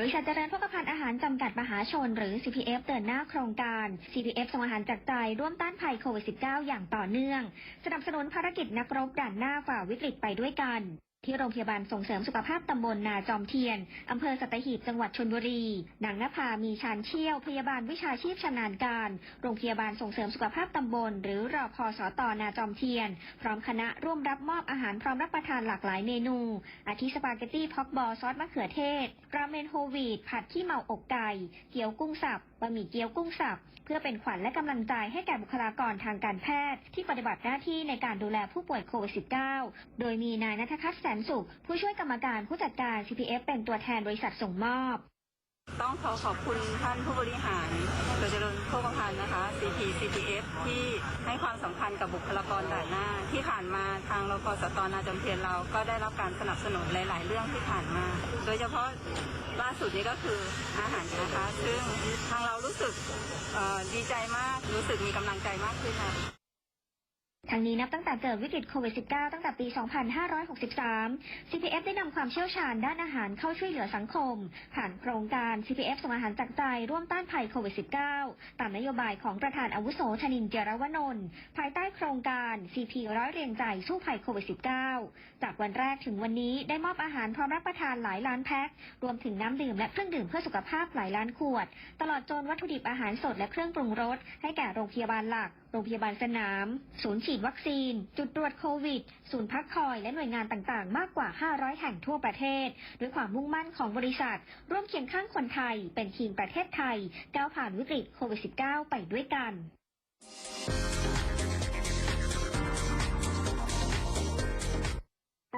บริษัทเจริญพกพันธ์อาหารจำกัดมหาชน หรือ CPF เดินหน้าโครงการ CPF ส่งอาหารจากใจร่วมต้านภัยโควิด -19 อย่างต่อเนื่อง สนับสนุนภารกิจนักรบด่านหน้าฝ่าวิกฤตไปด้วยกัน ที่โรงพยาบาลส่งเสริมสุขภาพตำบลนาจอมเทียน อำเภอสัตหีบจังหวัดชนบุรี นางนภามีชานเชี่ยว พยาบาลวิชาชีพชำนาญการ โรงพยาบาลส่งเสริมสุขภาพตำบล หรือรอพอสตนาจอมเทียน พร้อมคณะร่วมรับมอบอาหารพร้อมรับประทานหลากหลายเมนู อาทิสปาเกตตี้พอกบอลซอสมะเขือเทศ ราเมนโฮวีตผัดขี้เมาอกไก่ เกี๊ยวกุ้งสับบะหมี่เกี๊ยวกุ้งสับ เพื่อเป็นขวัญและกำลังใจให้แก่บุคลากรทางการแพทย์ ที่ปฏิบัติหน้าที่ในการดูแลผู้ป่วยโควิด -19 โดยมีนายนัทพัฒน์แสนสุข ผู้ช่วยกรรมการผู้จัดการ CPF เป็นตัวแทนบริษัทส่งมอบ ต้องขอขอบคุณท่านผู้บริหารโดยเจริญโภคภัณฑ์นะคะ CP CPF ที่ให้ความสำคัญกับบุคลากรด่านหน้า ที่ผ่านมาทางรพสตนาจำเพียนเราก็ได้รับการสนับสนุนหลาย ๆ เรื่องที่ผ่านมา โดยเฉพาะล่าสุดนี้ก็คืออาหารนะคะ ซึ่งทางเรารู้สึกดีใจมาก รู้สึกมีกำลังใจมากขึ้นค่ะ ทั้งนี้นับตั้งแต่เกิดวิกฤตโควิด -19 ตั้งแต่ปี 2563 CPF ได้นำความเชี่ยวชาญด้านอาหารเข้าช่วยเหลือสังคม ผ่านโครงการ CPF ส่งอาหารจากใจ ร่วมต้านภัยโควิด -19 ตามนโยบายของประธานอาวุโสธนินเจรวนนท์ภายใต้โครงการ CP ร้อยเรียงใจสู้ภัยโควิด -19 จากวันแรกถึงวันนี้ได้มอบอาหารพร้อมรับประทานหลายล้านแพ็ครวมถึงน้ำดื่มและเครื่องดื่มเพื่อสุขภาพหลายล้านขวด ตลอดจนวัตถุดิบอาหารสดและเครื่องปรุงรสให้แก่โรงพยาบาลหลัก โรงพยาบาลสนาม ศูนย์ฉีดวัคซีน จุดตรวจโควิด ศูนย์พักคอย และหน่วยงานต่างๆ มากกว่า 500 แห่งทั่วประเทศ ด้วยความมุ่งมั่นของบริษัท ร่วมเคียงข้างคนไทย เป็นทีมประเทศไทยก้าวผ่านวิกฤตโควิด -19 ไปด้วยกัน